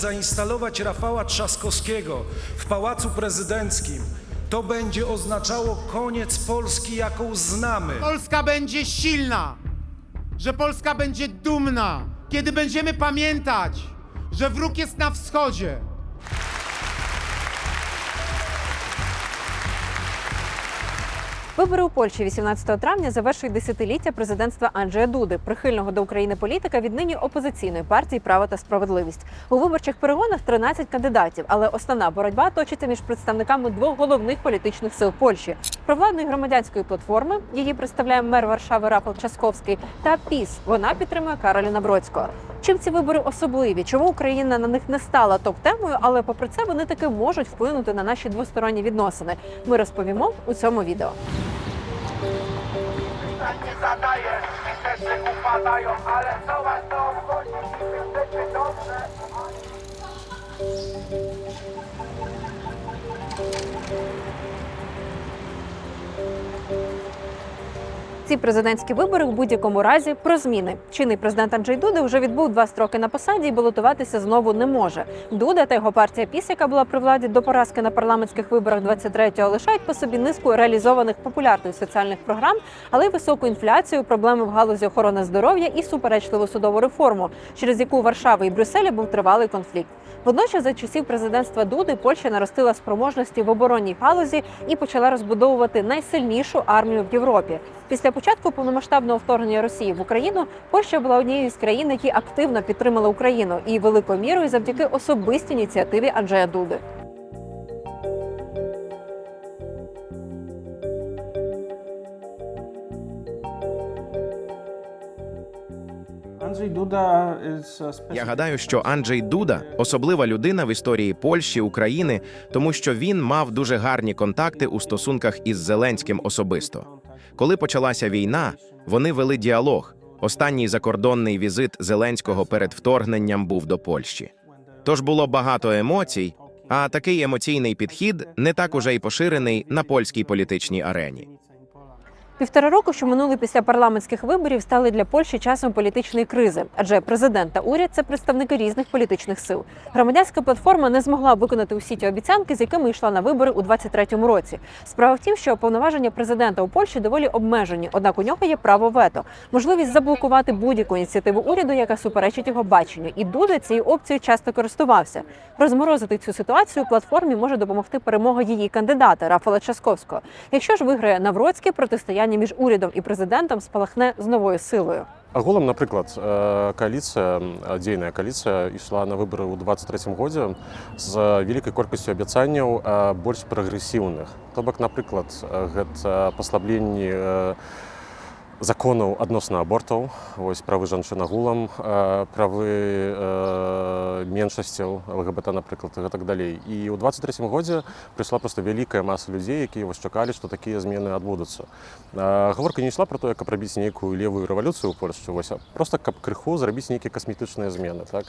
zainstalować Rafała Trzaskowskiego w Pałacu Prezydenckim, to będzie oznaczało koniec Polski, jaką znamy. Polska będzie silna, że Polska będzie dumna, kiedy będziemy pamiętać, że wróg jest na wschodzie. Вибори у Польщі 18 травня завершують десятиліття президентства Анджея Дуди, прихильного до України політика від нині опозиційної партії Право та справедливість. У виборчих перегонах 13 кандидатів, але основна боротьба точиться між представниками двох головних політичних сил Польщі провладної громадянської платформи. Її представляє мер Варшави Рафал Часковський та ПІС. Вона підтримує Кароліна Бродського. Чим ці вибори особливі? Чому Україна на них не стала топ-темою, але попри це вони таки можуть вплинути на наші двосторонні відносини. Ми розповімо у цьому відео. Nie zadaje, wszyscy upadają, ale co was to obchodzi? Chcecie dobrze, Ці президентські вибори у будь-якому разі про зміни. Чинний президент Анджей Дуда вже відбув два строки на посаді і балотуватися знову не може. Дуда та його партія ПІС, яка була при владі до поразки на парламентських виборах 23-го, лишають по собі низку реалізованих популярних соціальних програм, але й високу інфляцію, проблеми в галузі охорони здоров'я і суперечливу судову реформу, через яку Варшави і Брюсселя був тривалий конфлікт. Водночас, за часів президентства Дуди, Польща наростила спроможності в оборонній галузі і почала розбудовувати найсильнішу армію в Європі. Після початку повномасштабного вторгнення Росії в Україну Польща була однією з країн, які активно підтримали Україну і великою мірою завдяки особистій ініціативі Анджея Дуди. Is Я гадаю, що Анджей Дуда особлива людина в історії Польщі, України, тому що він мав дуже гарні контакти у стосунках із Зеленським особисто. Коли почалася війна, вони вели діалог. Останній закордонний візит Зеленського перед вторгненням був до Польщі. Тож було багато емоцій, а такий емоційний підхід не так уже й поширений на польській політичній арені. Півтора року, що минули після парламентських виборів, стали для Польщі часом політичної кризи, адже президент та уряд це представники різних політичних сил. Громадянська платформа не змогла виконати усі ті обіцянки, з якими йшла на вибори у 23-му році. Справа в тім, що повноваження президента у Польщі доволі обмежені, однак у нього є право вето, можливість заблокувати будь-яку ініціативу уряду, яка суперечить його баченню. І Дуда цією опцією часто користувався. Розморозити цю ситуацію платформі може допомогти перемога її кандидата Рафала Часковського. Якщо ж виграє Навроцький, протистояння між урядом і президентом спалахне з новою силою. Агулам, наприклад, е, коаліція, е, дзейная коаліцыя ішла на выбары ў 23 годзе з вялікай колькасцю абяцанняў е, больш прагрэсіўных. То бок, напрыклад, е, гэта паслабленні е, законаў адносна абортаў, вось правы жанчын агулам, е, правы е, меншасцяў ЛГБТ, напрыклад, і так далей. І ў 23 годзе прыйшла проста вялікая маса людзей, якія вось чакалі, што такія змены адбудуцца. Гаворка не ішла про тое, каб рабіць нейкую левую рэвалюцыю ў Польшчы, вось, просто каб крыху зрабіць нейкія касметычныя змены. Так?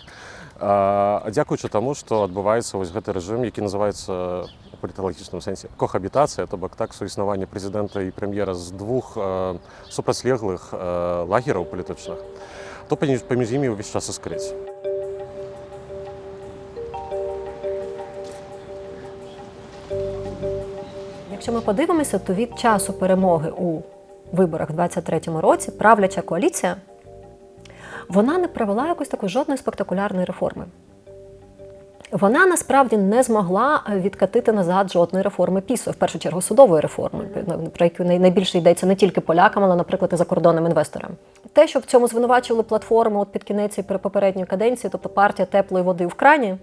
Дзякуючы таму, што адбываецца вось гэты рэжым, які называецца у паліталагічным сэнсе кохабітацыя, то бок так суіснаванне прэзідэнта і прэм'ера з двух э, супрацьлеглых э, лагераў палітычных, то паміж, паміж імі ўвесь час іскрыць. Якщо ми подивимося, то від часу перемоги у виборах в 23-му році правляча коаліція вона не провела якось такої жодної спектакулярної реформи. Вона насправді не змогла відкатити назад жодної реформи ПІСу, в першу чергу судової реформи, про яку найбільше йдеться не тільки полякам, але, наприклад, і закордонним інвесторам. Те, що в цьому звинувачували платформу от під кінець при попередньої каденції, тобто партія теплої води в крані,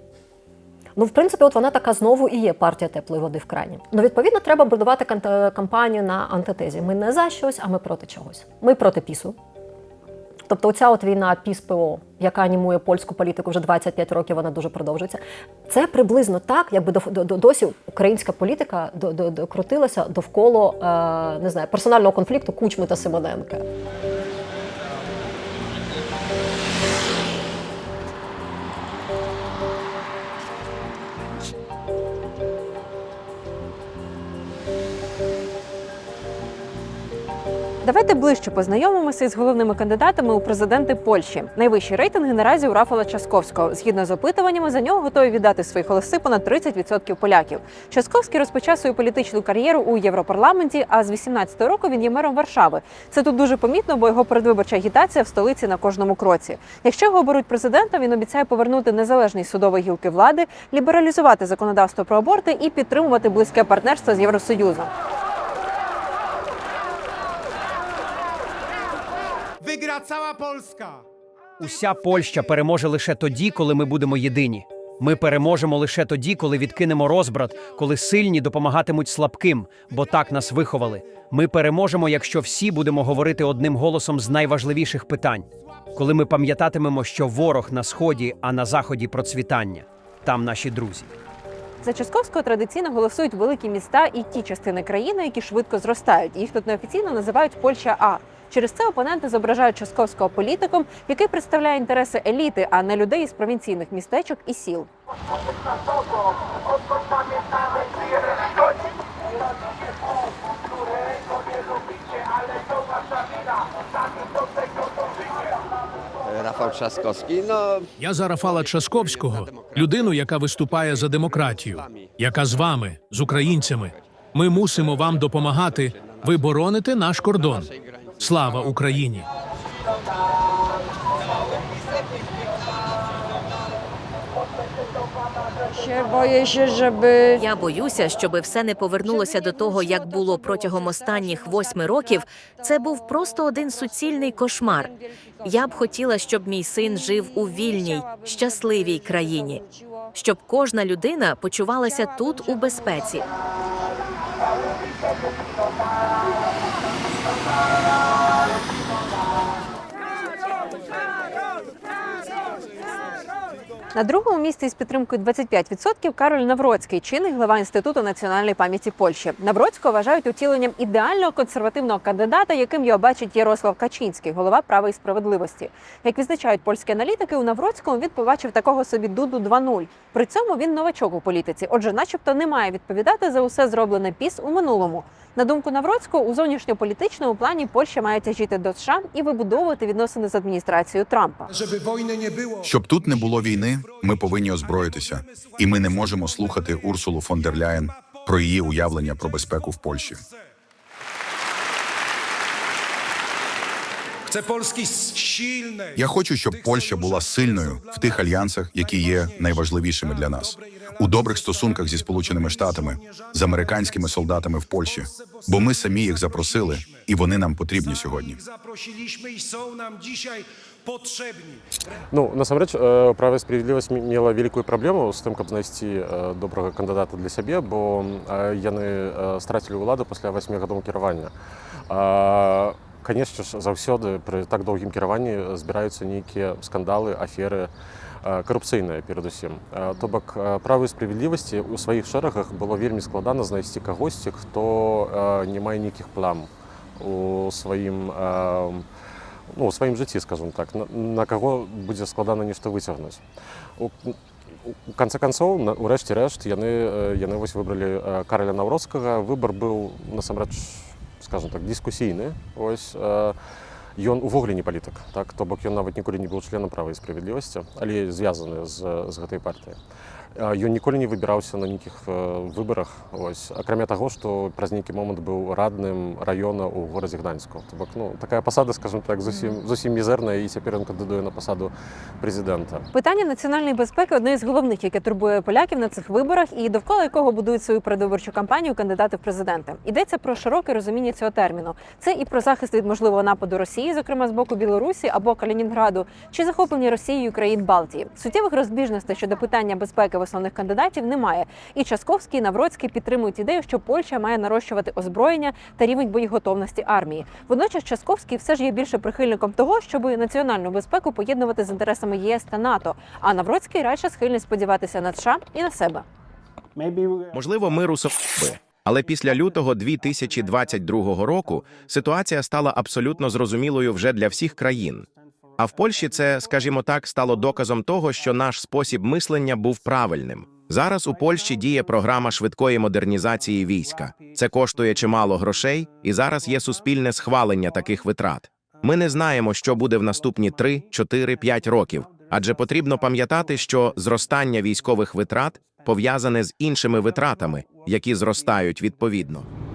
Ну, в принципі, от вона така знову і є партія теплої води в крані. Ну, відповідно, треба будувати кан- кампанію на антитезі. Ми не за щось, а ми проти чогось. Ми проти пісу. Тобто, оця от війна піс-ПО, яка анімує польську політику вже 25 років, вона дуже продовжується. Це приблизно так, якби до, до, до- досі українська політика до, до, до, крутилася довкола е, не знаю, персонального конфлікту Кучми та Симоненка. Давайте ближче познайомимося із головними кандидатами у президенти Польщі. Найвищі рейтинги наразі у Рафала Часковського. Згідно з опитуваннями, за нього готові віддати свої голоси понад 30% поляків. Часковський розпочав свою політичну кар'єру у Європарламенті, а з 18-го року він є мером Варшави. Це тут дуже помітно, бо його передвиборча агітація в столиці на кожному кроці. Якщо його оберуть президентом, він обіцяє повернути незалежність судової гілки влади, лібералізувати законодавство про аборти і підтримувати близьке партнерство з Євросоюзом. Wygra cała Polska! Уся Польща переможе лише тоді, коли ми будемо єдині. Ми переможемо лише тоді, коли відкинемо розбрат, коли сильні допомагатимуть слабким, бо так нас виховали. Ми переможемо, якщо всі будемо говорити одним голосом з найважливіших питань, коли ми пам'ятатимемо, що ворог на сході, а на заході процвітання. Там наші друзі. За Часковського традиційно голосують великі міста і ті частини країни, які швидко зростають. Їх тут неофіційно називають Польща А. Через це опоненти зображають Часковського політиком, який представляє інтереси еліти, а не людей із провінційних містечок і сіл. Rafał Trzaskowski, no Я за Рафала Часковського, людину, яка виступає за демократію, яка з вами, з українцями. Ми мусимо вам допомагати. Ви бороните наш кордон. Слава Україні! Я боюся, щоб все не повернулося до того, як було протягом останніх восьми років. Це був просто один суцільний кошмар. Я б хотіла, щоб мій син жив у вільній, щасливій країні, щоб кожна людина почувалася тут у безпеці. На другому місці з підтримкою 25% Кароль Навроцький, чинний глава інституту національної пам'яті Польщі. Навроцького вважають утіленням ідеального консервативного кандидата, яким його бачить Ярослав Качинський, голова права і справедливості. Як відзначають польські аналітики, у Навроцькому він побачив такого собі дуду 2.0. При цьому він новачок у політиці, отже, начебто, не має відповідати за усе зроблене піс у минулому. На думку Навроцького, у зовнішньополітичному плані Польща має тяжіти до США і вибудовувати відносини з адміністрацією Трампа. Щоб wojny не було, Щоб тут не було війни, ми повинні озброїтися, і ми не можемо слухати Урсулу фон дер Ляєн про її уявлення про безпеку в Польщі. Chcę Polski silnej. Я хочу, щоб Польща була сильною в тих альянсах, які є найважливішими для нас, у добрих стосунках зі Сполученими Штатами, з американськими солдатами в Польщі, бо ми самі їх запросили, і вони нам потрібні сьогодні. Zaprosiliśmy i są nam dzisiaj potrzebni. Ну, насамрэч э, права і справядлівасць м- мела вялікую праблему з тым, каб знайсці э, добрага кандыдата для сябе, бо э, яны э, страцілі ўладу пасля 8 гадоў кіравання. А, Канешне ж, заўсёды пры так доўгім кіраванні збіраюцца нейкія скандалы, аферы, э, карупцыйныя перадусім. Э, То бок э, права і справядлівасці ў сваіх шэрагах было вельмі складана знайсці кагосьці, хто э, не мае нейкіх плам у сваім э, ну, у сваім жыцці скажем так на, на каго будзе складана нешта выцягнуць у, у канцы канцоў на- урэшце рэшт яны э, яны вось выбралі э, караля наўроцкага выбар быў насамрэч скажем так дыскусійны ось э, ён увогуле не палітык так то бок ён нават ніколі не быў членам права і справядлівасці але звязаны з, з гэтай партыяй ён ніколі не выбіраўся на нейкіх э, выбарах ось акрамя таго што праз нейкі момант быў радным раёна ў горадзе гданьску то бок ну такая пасада скажем так зусім зусім мізэрная і цяпер ён кандыдуе на пасаду прэзідэнта Питання національної безпеки одне з головних, яке турбує поляків на цих виборах, і довкола якого будують свою передвиборчу кампанію кандидати в президенти. Йдеться про широке розуміння цього терміну. Це і про захист від можливого нападу Росії, зокрема з боку Білорусі або Калінінграду, чи захоплення Росією країн Балтії. Суттєвих розбіжностей щодо питання безпеки в основних кандидатів немає. І Часковський і Навроцький підтримують ідею, що Польща має нарощувати озброєння та рівень боєготовності армії. Водночас Часковський все ж є більше прихильником того, щоб національну безпеку поєднувати з інтересами ЄС та НАТО. А Навроцький радше схильний сподіватися на США і на себе. Можливо, миру соби. Але після лютого 2022 року ситуація стала абсолютно зрозумілою вже для всіх країн. А в Польщі це, скажімо так, стало доказом того, що наш спосіб мислення був правильним. Зараз у Польщі діє програма швидкої модернізації війська. Це коштує чимало грошей, і зараз є суспільне схвалення таких витрат. Ми не знаємо, що буде в наступні 3, 4, 5 років, адже потрібно пам'ятати, що зростання військових витрат пов'язане з іншими витратами, які зростають відповідно.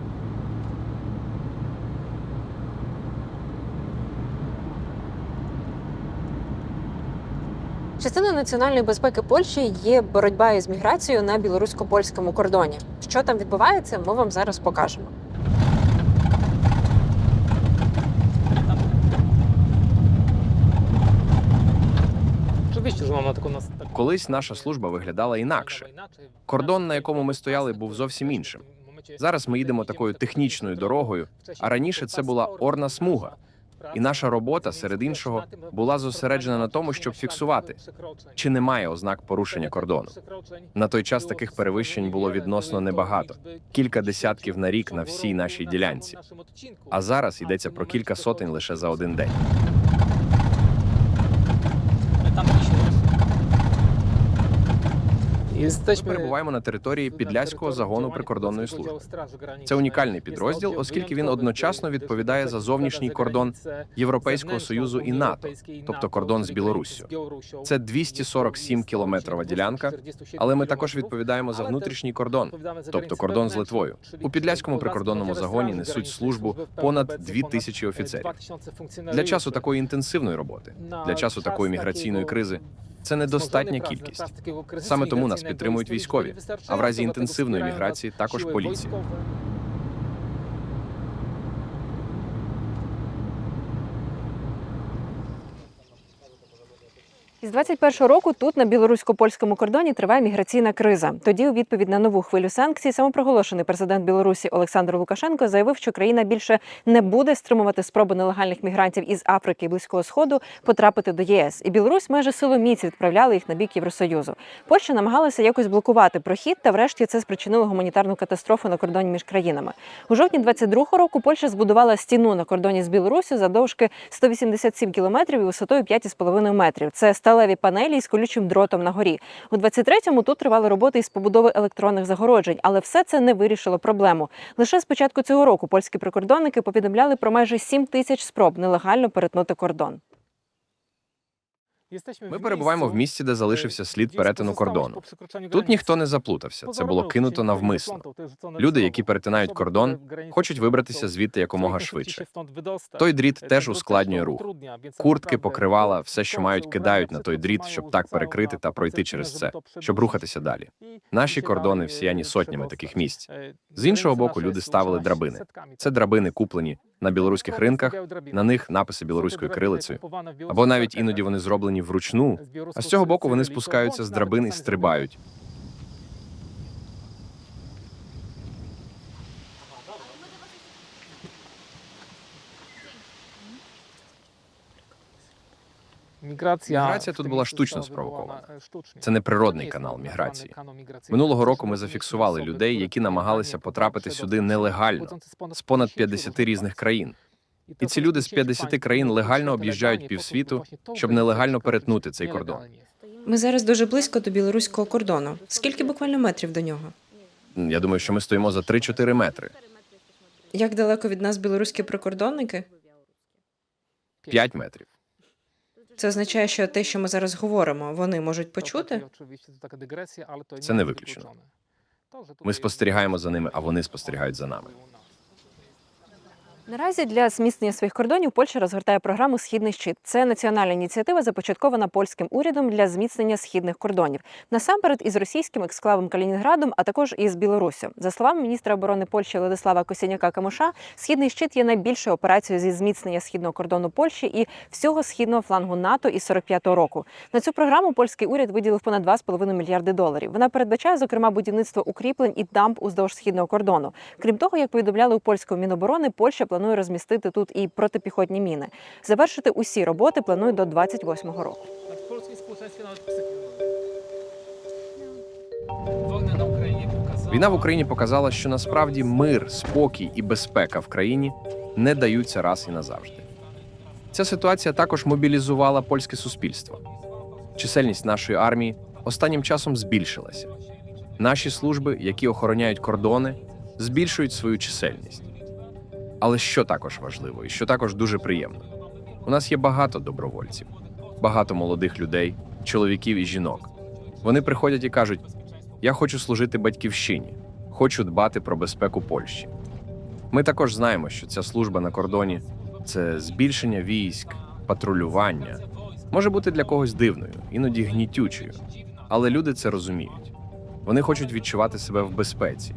Частиною національної безпеки Польщі є боротьба із міграцією на білорусько-польському кордоні. Що там відбувається, ми вам зараз покажемо. Колись наша служба виглядала інакше. Кордон, на якому ми стояли, був зовсім іншим. Зараз ми їдемо такою технічною дорогою, а раніше це була орна смуга. І наша робота, серед іншого, була зосереджена на тому, щоб фіксувати, чи немає ознак порушення кордону. На той час таких перевищень було відносно небагато кілька десятків на рік на всій нашій ділянці. А зараз йдеться про кілька сотень лише за один день. Ми перебуваємо на території Підляського загону прикордонної служби. Це унікальний підрозділ, оскільки він одночасно відповідає за зовнішній кордон Європейського союзу і НАТО, тобто кордон з Білоруссю. Це 247 кілометрова ділянка, але ми також відповідаємо за внутрішній кордон, тобто кордон з Литвою. У Підляському прикордонному загоні несуть службу понад дві тисячі офіцерів. Для часу такої інтенсивної роботи, для часу такої міграційної кризи. Це недостатня кількість. Саме тому нас підтримують військові, а в разі інтенсивної міграції також поліція. Із 21-го року тут на білорусько-польському кордоні триває міграційна криза. Тоді, у відповідь на нову хвилю санкцій, самопроголошений президент Білорусі Олександр Лукашенко заявив, що країна більше не буде стримувати спроби нелегальних мігрантів із Африки і Близького Сходу потрапити до ЄС. І Білорусь майже силоміць відправляли їх на бік Євросоюзу. Польща намагалася якось блокувати прохід, та врешті це спричинило гуманітарну катастрофу на кордоні між країнами. У жовтні 22-го року Польща збудувала стіну на кордоні з Білорусі завдовжки 187 кілометрів і висотою 5,5 метрів. Це сталеві панелі із колючим дротом на горі. У 23-му тут тривали роботи із побудови електронних загороджень, але все це не вирішило проблему. Лише з початку цього року польські прикордонники повідомляли про майже 7 тисяч спроб нелегально перетнути кордон. Ми перебуваємо в місці, де залишився слід перетину кордону. Тут ніхто не заплутався. Це було кинуто навмисно. Люди, які перетинають кордон, хочуть вибратися звідти якомога швидше. Той дріт теж ускладнює рух. Куртки, покривала, все, що мають, кидають на той дріт, щоб так перекрити та пройти через це, щоб рухатися далі. Наші кордони всіяні сотнями таких місць. З іншого боку, люди ставили драбини. Це драбини куплені на білоруських ринках. На них написи білоруською кирилицею. Або навіть іноді вони зроблені вручну. А з цього боку вони спускаються з драбин і стрибають. Міграція тут була штучно спровокована. Це не природний канал міграції. Минулого року ми зафіксували людей, які намагалися потрапити сюди нелегально з понад 50 різних країн. І ці люди з 50 країн легально об'їжджають півсвіту, щоб нелегально перетнути цей кордон. Ми зараз дуже близько до білоруського кордону. Скільки буквально метрів до нього? Я думаю, що ми стоїмо за 3-4 метри. Як далеко від нас білоруські прикордонники? 5 метрів. Це означає, що те, що ми зараз говоримо, вони можуть почути. Це не виключено. Ми спостерігаємо за ними, а вони спостерігають за нами. Наразі для зміцнення своїх кордонів Польща розгортає програму Східний щит. Це національна ініціатива, започаткована польським урядом для зміцнення східних кордонів. Насамперед із російським ексклавом Калінінградом, а також із Білоруссю. За словами міністра оборони Польщі Владислава Косяняка Камуша, східний щит є найбільшою операцією зі зміцнення східного кордону Польщі і всього східного флангу НАТО із 45-го року. На цю програму польський уряд виділив понад 2,5 мільярди доларів. Вона передбачає зокрема будівництво укріплень і дамб уздовж східного кордону. Крім того, як повідомляли у польському міноборони, Польща планує розмістити тут і протипіхотні міни. Завершити усі роботи планують до 28-го року. Війна в Україні показала, що насправді мир, спокій і безпека в країні не даються раз і назавжди. Ця ситуація також мобілізувала польське суспільство. Чисельність нашої армії останнім часом збільшилася. Наші служби, які охороняють кордони, збільшують свою чисельність. Але що також важливо і що також дуже приємно, у нас є багато добровольців, багато молодих людей, чоловіків і жінок. Вони приходять і кажуть: Я хочу служити батьківщині, хочу дбати про безпеку Польщі. Ми також знаємо, що ця служба на кордоні це збільшення військ, патрулювання, може бути для когось дивною, іноді гнітючою. Але люди це розуміють. Вони хочуть відчувати себе в безпеці.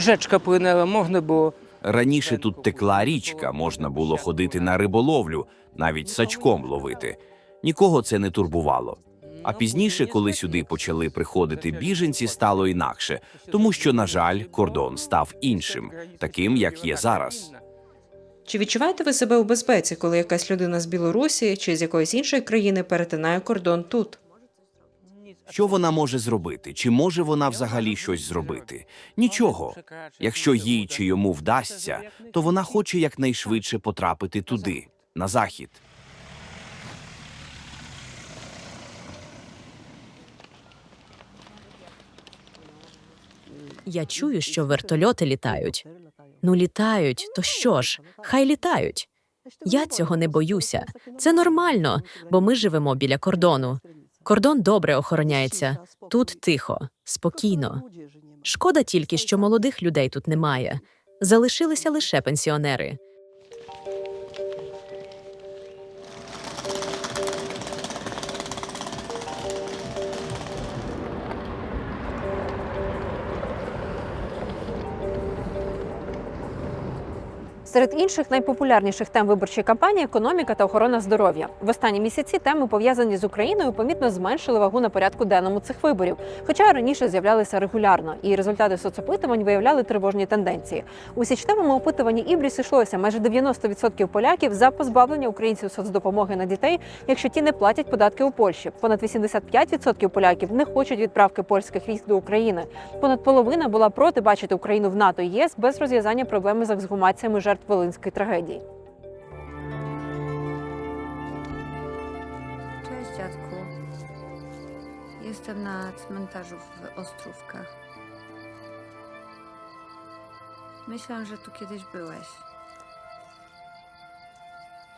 Rzeczka płynęła, można było Раніше тут текла річка, можна було ходити на риболовлю, навіть сачком ловити. Нікого це не турбувало. А пізніше, коли сюди почали приходити біженці, стало інакше, тому що, на жаль, кордон став іншим, таким як є зараз. Чи відчуваєте ви себе у безпеці, коли якась людина з Білорусі чи з якоїсь іншої країни перетинає кордон тут? Що вона може зробити? Чи може вона взагалі щось зробити? Нічого. Якщо їй чи йому вдасться, то вона хоче якнайшвидше потрапити туди, на захід. Я чую, що вертольоти літають. Ну, літають, то що ж? Хай літають. Я цього не боюся. Це нормально, бо ми живемо біля кордону. Кордон добре охороняється. Тут тихо, спокійно. Шкода тільки, що молодих людей тут немає. Залишилися лише пенсіонери. Серед інших найпопулярніших тем виборчої кампанії економіка та охорона здоров'я. В останні місяці теми пов'язані з Україною помітно зменшили вагу на порядку денному цих виборів, хоча раніше з'являлися регулярно, і результати соцопитувань виявляли тривожні тенденції. У січневому опитуванні Ібріс йшлося майже 90% поляків за позбавлення українців соцдопомоги на дітей, якщо ті не платять податки у Польщі. Понад 85% поляків не хочуть відправки польських військ до України. Понад половина була проти бачити Україну в НАТО і ЄС без розв'язання проблеми з ексгумаціями жертв Волинської трагедії. Cześć dziadku. Jestem na cmentarzu w Ostrówkach. Myślałam, że tu kiedyś byłeś.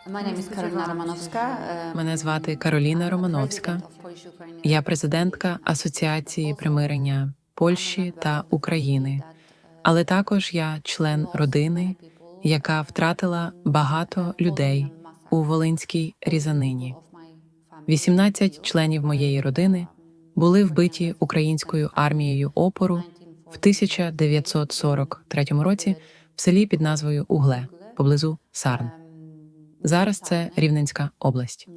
My name is Karolina Romanowska. Мене звати Кароліна Романовська. Я президентка Асоціації примирення Польщі та України, але також я член родини, яка втратила багато людей у Волинській різанині. 18 членів моєї родини були вбиті українською армією опору в 1943 році в селі під назвою Угле поблизу Сарн. Зараз це Рівненська область.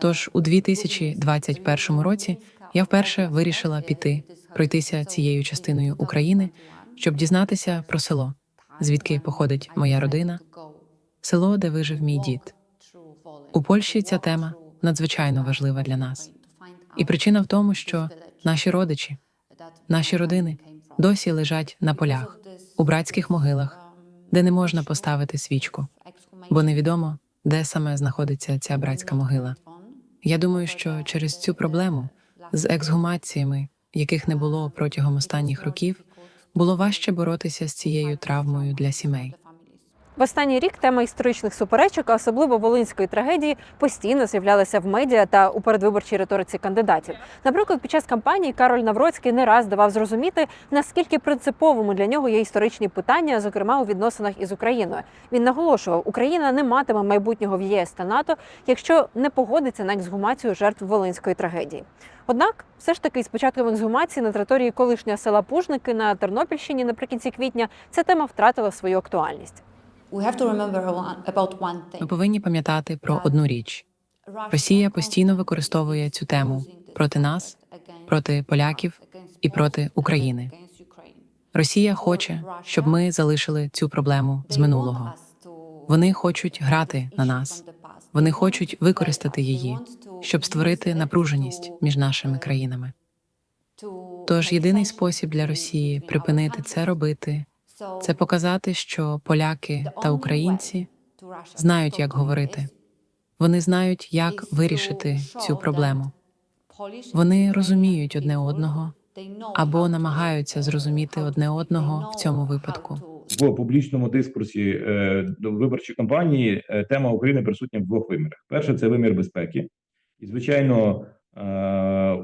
Тож у 2021 році я вперше вирішила піти пройтися цією частиною України, щоб дізнатися про село, звідки походить моя родина, село, де вижив мій дід. У Польщі ця тема надзвичайно важлива для нас. І причина в тому, що наші родичі, наші родини досі лежать на полях, у братських могилах, де не можна поставити свічку, бо невідомо, де саме знаходиться ця братська могила. Я думаю, що через цю проблему з ексгумаціями, яких не було протягом останніх років, було важче боротися з цією травмою для сімей. В останній рік тема історичних суперечок, а особливо волинської трагедії, постійно з'являлася в медіа та у передвиборчій риториці кандидатів. Наприклад, під час кампанії Кароль Навроцький не раз давав зрозуміти, наскільки принциповими для нього є історичні питання, зокрема у відносинах із Україною. Він наголошував, Україна не матиме майбутнього в ЄС та НАТО, якщо не погодиться на ексгумацію жертв волинської трагедії. Однак, все ж таки, з початком ексгумації на території колишнього села Пужники на Тернопільщині наприкінці квітня ця тема втратила свою актуальність. Ми повинні пам'ятати про одну річ: Росія постійно використовує цю тему проти нас, проти поляків і проти України. Росія хоче, щоб ми залишили цю проблему з минулого. Вони хочуть грати на нас. Вони хочуть використати її, щоб створити напруженість між нашими країнами. Тож єдиний спосіб для Росії припинити це робити це показати, що поляки та українці знають, як говорити. Вони знають, як вирішити цю проблему. Вони розуміють одне одного або намагаються зрозуміти одне одного в цьому випадку. в публічному дискурсі е, до виборчої кампанії е, тема України присутня в двох вимірах. Перше це вимір безпеки, і звичайно,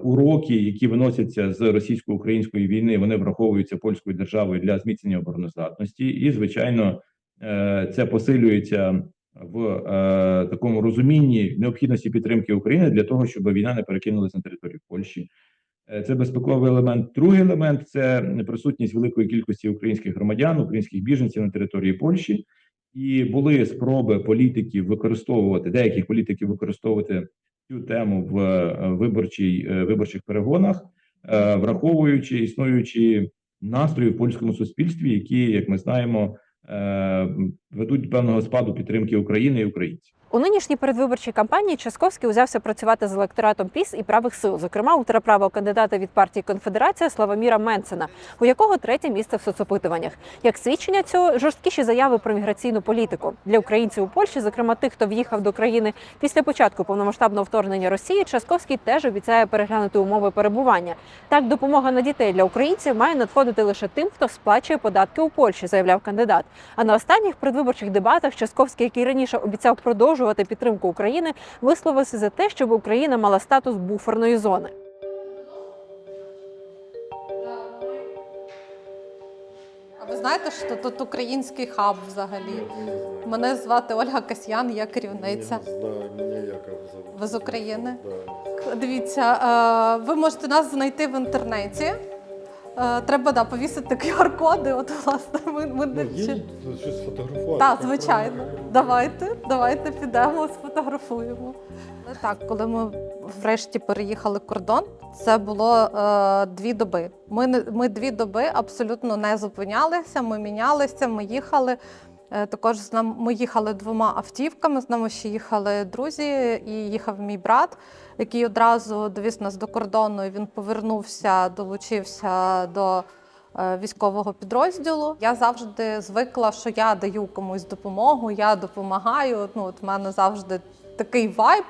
уроки, які виносяться з російсько-української війни, вони враховуються польською державою для зміцнення обороноздатності, і звичайно, е, це посилюється в е, такому розумінні необхідності підтримки України для того, щоб війна не перекинулася на територію Польщі. Е, Це безпековий елемент. Другий елемент це присутність великої кількості українських громадян, українських біженців на території Польщі. І були спроби політиків використовувати деяких політиків використовувати цю тему в е, виборчій е, виборчих перегонах, е, враховуючи існуючі настрої в польському суспільстві, які, як ми знаємо, ведуть певного спаду підтримки України і українців. У нинішній передвиборчій кампанії Часковський узявся працювати з електоратом ПІС і правих сил, зокрема ультраправого кандидата від партії Конфедерація Славоміра Менцена, у якого третє місце в соцопитуваннях. Як свідчення цього жорсткіші заяви про міграційну політику для українців у Польщі, зокрема тих, хто в'їхав до країни після початку повномасштабного вторгнення Росії, Часковський теж обіцяє переглянути умови перебування. Так, допомога на дітей для українців має надходити лише тим, хто сплачує податки у Польщі, заявляв кандидат. А на останніх передвиборчих дебатах Часковський, який раніше обіцяв продовжувати підтримку України, висловився за те, щоб Україна мала статус буферної зони. А ви знаєте, що тут український хаб взагалі? Мене звати Ольга Касьян, я керівниця. Ви з України? Дивіться, е, ви можете нас знайти в інтернеті. Е, Треба да, повісити QR-коди. От, власне, ми, ми не чи- щось фотографувати. Так, звичайно. Давайте, давайте підемо, сфотографуємо. Але Так, коли ми врешті переїхали кордон, це було е, дві доби. Ми, не- ми дві доби абсолютно не зупинялися, ми мінялися, ми їхали. Е, Також з нами ми їхали двома автівками. З нами ще їхали друзі, і їхав мій брат, який одразу довіз нас до кордону. і Він повернувся, долучився до е, військового підрозділу. Я завжди звикла, що я даю комусь допомогу, я допомагаю. Ну, от в мене завжди такий вайб.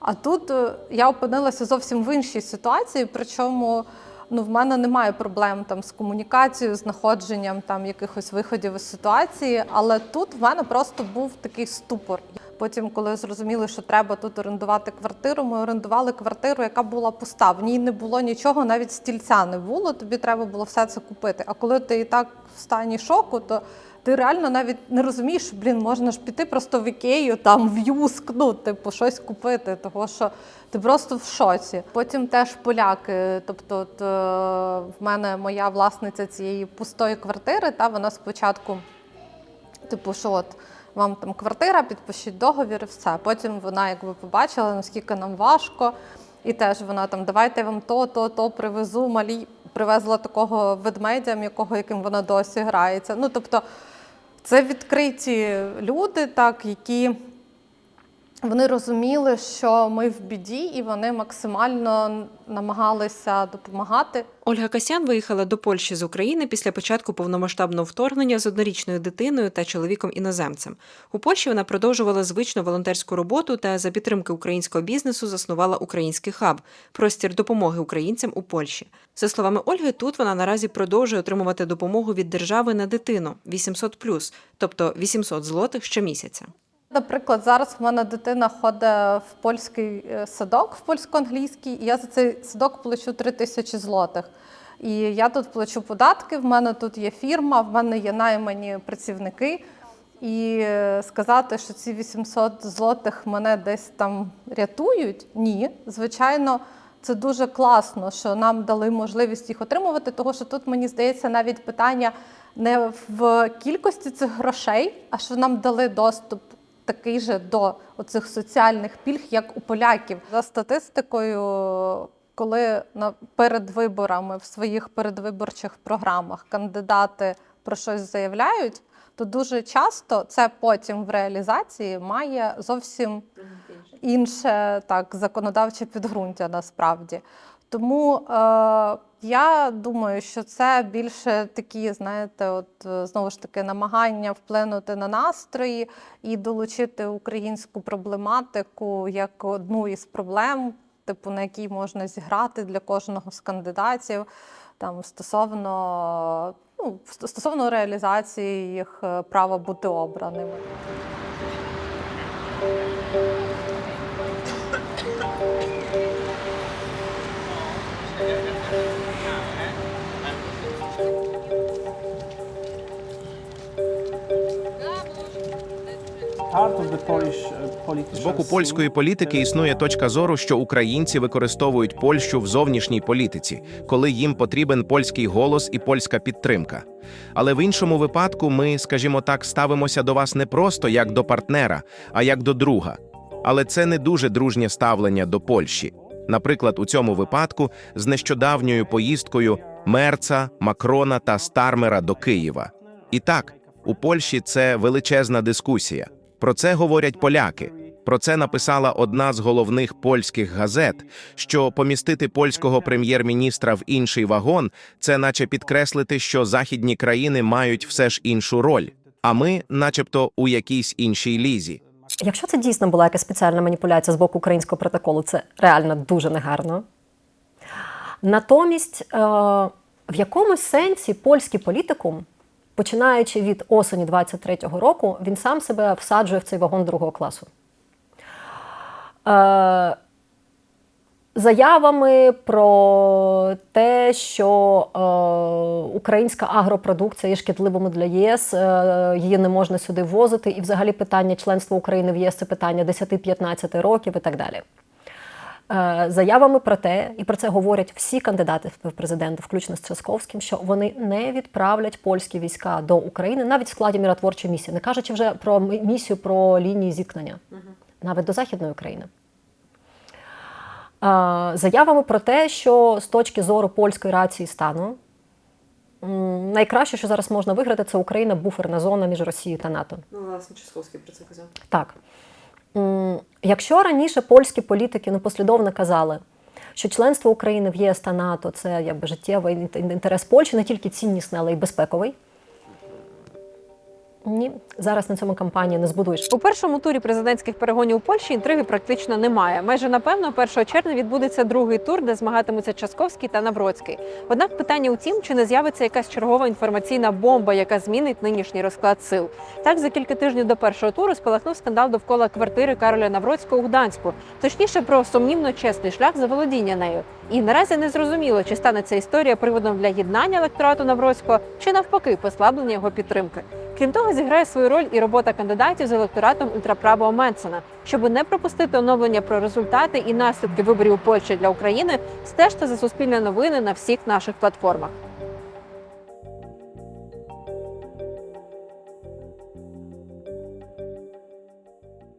А тут е, я опинилася зовсім в іншій ситуації, причому ну, в мене немає проблем там з комунікацією, знаходженням там якихось виходів із ситуації. Але тут в мене просто був такий ступор. Потім, коли зрозуміли, що треба тут орендувати квартиру, ми орендували квартиру, яка була пуста. В ній не було нічого, навіть стільця не було. Тобі треба було все це купити. А коли ти і так в стані шоку, то ти реально навіть не розумієш, блін, можна ж піти просто в ікею, там в юск, ну, типу, щось купити, того що ти просто в шоці. Потім теж поляки. Тобто, от, е, в мене моя власниця цієї пустої квартири, та вона спочатку, типу, що от. Вам там квартира, підпишіть договір, і все. Потім вона якби побачила, наскільки нам важко, і теж вона там давайте я вам то, то, то привезу. Малі привезла такого ведмедя, якого яким вона досі грається. Ну тобто, це відкриті люди, так які вони розуміли, що ми в біді, і вони максимально намагалися допомагати. Ольга Касян виїхала до Польщі з України після початку повномасштабного вторгнення з однорічною дитиною та чоловіком іноземцем. У Польщі вона продовжувала звичну волонтерську роботу та за підтримки українського бізнесу заснувала український хаб простір допомоги українцям у Польщі. За словами Ольги, тут вона наразі продовжує отримувати допомогу від держави на дитину 800+, тобто 800 злотих щомісяця. Наприклад, зараз в мене дитина ходить в польський е, садок, в польсько-англійський, і я за цей садок плачу 3 тисячі злотих. І я тут плачу податки, в мене тут є фірма, в мене є наймані працівники. І е, сказати, що ці 800 злотих мене десь там рятують, ні. Звичайно, це дуже класно, що нам дали можливість їх отримувати, тому що тут, мені здається, навіть питання не в кількості цих грошей, а що нам дали доступ такий же до оцих соціальних пільг, як у поляків. За статистикою, коли на перед виборами в своїх передвиборчих програмах кандидати про щось заявляють, то дуже часто це потім в реалізації має зовсім інше так законодавче підґрунтя насправді. Тому е, я думаю, що це більше такі, знаєте, от е, знову ж таки намагання вплинути на настрої і долучити українську проблематику як одну із проблем, типу на якій можна зіграти для кожного з кандидатів, там стосовно ну, стосовно реалізації їх е, права бути обраними. З боку польської політики існує точка зору, що українці використовують Польщу в зовнішній політиці, коли їм потрібен польський голос і польська підтримка. Але в іншому випадку ми, скажімо так, ставимося до вас не просто як до партнера, а як до друга. Але це не дуже дружнє ставлення до Польщі. Наприклад, у цьому випадку з нещодавньою поїздкою Мерца, Макрона та Стармера до Києва. І так, у Польщі це величезна дискусія. Про це говорять поляки. Про це написала одна з головних польських газет, що помістити польського прем'єр-міністра в інший вагон це наче підкреслити, що західні країни мають все ж іншу роль, а ми, начебто, у якійсь іншій лізі. Якщо це дійсно була якась спеціальна маніпуляція з боку українського протоколу, це реально дуже негарно. Натомість, е, в якомусь сенсі польський політикум, починаючи від осені 23-го року, він сам себе всаджує в цей вагон другого класу. Е, Заявами про те, що е, українська агропродукція є шкідливими для ЄС, е, її не можна сюди ввозити, і взагалі питання членства України в ЄС це питання 10-15 років і так далі. Е, заявами про те, і про це говорять всі кандидати в президенти, включно з Трасковським, що вони не відправлять польські війська до України навіть в складі миротворчої місії, не кажучи вже про місію про лінії зіткнення, навіть до Західної України. Е, Заявами про те, що з точки зору польської рації стану найкраще, що зараз можна виграти, це Україна буферна зона між Росією та НАТО. Ну, власне, Часковський про це казав. Так. Якщо раніше польські політики ну, послідовно казали, що членство України в ЄС та НАТО це якби життєвий інтерес Польщі, не тільки ціннісний, але й безпековий. Ні, зараз на цьому кампанії не збудуєш. У першому турі президентських перегонів у Польщі інтриги практично немає. Майже напевно, 1 червня відбудеться другий тур, де змагатимуться Часковський та Навроцький. Однак питання у тім, чи не з'явиться якась чергова інформаційна бомба, яка змінить нинішній розклад сил. Так, за кілька тижнів до першого туру спалахнув скандал довкола квартири Кароля Навроцького у Гданську, точніше про сумнівно чесний шлях заволодіння нею. І наразі не зрозуміло, чи стане ця історія приводом для єднання електорату Навроцького, чи навпаки послаблення його підтримки. Крім того, зіграє свою роль і робота кандидатів з електоратом ультраправого Менсена. Щоб не пропустити оновлення про результати і наслідки виборів у Польщі для України, стежте за суспільне новини на всіх наших платформах.